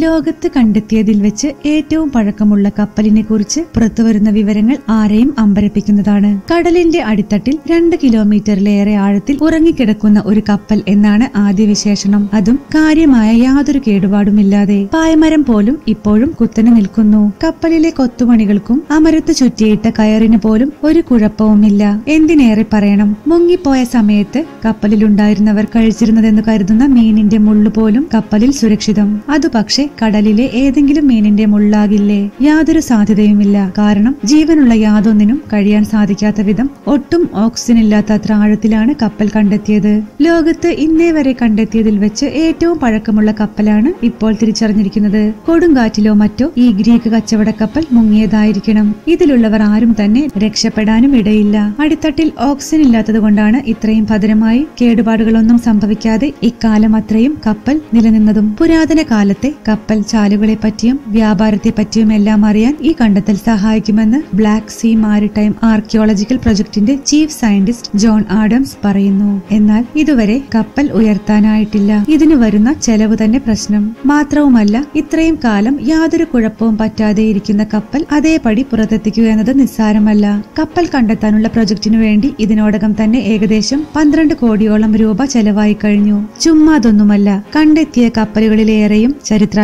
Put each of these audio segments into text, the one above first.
ലോകത്ത് കണ്ടെത്തിയതിൽ വെച്ച് ഏറ്റവും പഴക്കമുള്ള കപ്പലിനെ കുറിച്ച് പുറത്തുവരുന്ന വിവരങ്ങൾ ആരെയും അമ്പരപ്പിക്കുന്നതാണ്. കടലിന്റെ അടിത്തട്ടിൽ രണ്ട് കിലോമീറ്ററിലേറെ ആഴത്തിൽ ഉറങ്ങിക്കിടക്കുന്ന ഒരു കപ്പൽ എന്നാണ് ആദ്യ വിശേഷണം. അതും കാര്യമായ യാതൊരു കേടുപാടുമില്ലാതെ. പായമരം പോലും ഇപ്പോഴും കുത്തനെ നിൽക്കുന്നു. കപ്പലിലെ കൊത്തുപണികൾക്കും അമരത്ത് ചുറ്റിയിട്ട കയറിന് പോലും ഒരു കുഴപ്പവുമില്ല. എന്തിനേറെ പറയണം? മുങ്ങിപ്പോയ സമയത്ത് കപ്പലിലുണ്ടായിരുന്നവർ കഴിച്ചിരുന്നതെന്ന് കരുതുന്ന മീനിന്റെ മുള്ളു പോലും കപ്പലിൽ സുരക്ഷിതം. അത് പക്ഷേ കടലിലെ ഏതെങ്കിലും മീനിന്റെ മുള്ളാകില്ലേ? യാതൊരു സാധ്യതയുമില്ല. കാരണം ജീവനുള്ള യാതൊന്നിനും കഴിയാൻ സാധിക്കാത്ത വിധം ഒട്ടും ഓക്സിജൻ ഇല്ലാത്ത അത്ര ആഴത്തിലാണ് കപ്പൽ കണ്ടെത്തിയത്. ലോകത്ത് ഇന്നേ വരെ കണ്ടെത്തിയതിൽ വെച്ച് ഏറ്റവും പഴക്കമുള്ള കപ്പലാണ് ഇപ്പോൾ തിരിച്ചറിഞ്ഞിരിക്കുന്നത്. കൊടുങ്കാറ്റിലോ മറ്റോ ഈ ഗ്രീക്ക് കച്ചവട കപ്പൽ മുങ്ങിയതായിരിക്കണം. ഇതിലുള്ളവർ ആരും തന്നെ രക്ഷപ്പെടാനും ഇടയില്ല. അടിത്തട്ടിൽ ഓക്സിജൻ ഇല്ലാത്തത് കൊണ്ടാണ് ഇത്രയും ഭദ്രമായി കേടുപാടുകളൊന്നും സംഭവിക്കാതെ ഇക്കാലം അത്രയും കപ്പൽ നിലനിന്നതും. പുരാതന കാലത്തെ കപ്പൽ ചാലുകളെ പറ്റിയും വ്യാപാരത്തെ പറ്റിയും എല്ലാം അറിയാൻ ഈ കണ്ടെത്തൽ സഹായിക്കുമെന്ന് ബ്ലാക്ക് സീ മാരിടൈം ആർക്കിയോളജിക്കൽ പ്രൊജക്ടിന്റെ ചീഫ് സയന്റിസ്റ്റ് ജോൺ ആഡംസ് പറയുന്നു. എന്നാൽ ഇതുവരെ കപ്പൽ ഉയർത്താനായിട്ടില്ല. ഇതിന് വരുന്ന ചെലവ് തന്നെ പ്രശ്നം. മാത്രവുമല്ല ഇത്രയും കാലം യാതൊരു കുഴപ്പവും പറ്റാതെ ഇരിക്കുന്ന കപ്പൽ അതേപടി പുറത്തെത്തിക്കുക എന്നത് നിസ്സാരമല്ല. കപ്പൽ കണ്ടെത്താനുള്ള പ്രൊജക്ടിനു വേണ്ടി ഇതിനോടകം തന്നെ ഏകദേശം പന്ത്രണ്ട് കോടിയോളം രൂപ ചെലവായി കഴിഞ്ഞു. ചുമ്മാതൊന്നുമല്ല കണ്ടെത്തിയ കപ്പലുകളിലേറെയും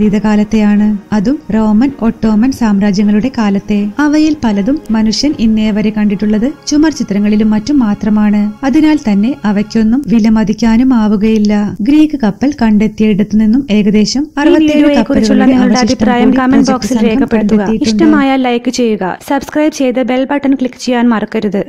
ചരിത്രാതീത കാലത്തെയാണ് അതും റോമൻ ഒട്ടോമൻ സാമ്രാജ്യങ്ങളുടെ കാലത്തെ. അവയിൽ പലതും മനുഷ്യൻ ഇന്നേ വരെ കണ്ടിട്ടുള്ളത് ചുമർ ചിത്രങ്ങളിലും മറ്റും മാത്രമാണ്. അതിനാൽ തന്നെ അവയ്ക്കൊന്നും വിലമതിക്കാനും ആവുകയില്ല ഗ്രീക്ക് കപ്പൽ കണ്ടെത്തിയിടത്തു നിന്നും ഏകദേശം അറുപത്തിയേഴ് കപ്പലുകളുടെ അഭിപ്രായം കമന്റ് ബോക്സിൽ രേഖപ്പെടുത്തുക. ഇഷ്ടമായ ലൈക്ക് ചെയ്യുക. സബ്സ്ക്രൈബ് ചെയ്ത് ബെൽ ബട്ടൺ ക്ലിക്ക് ചെയ്യാൻ മറക്കരുത്.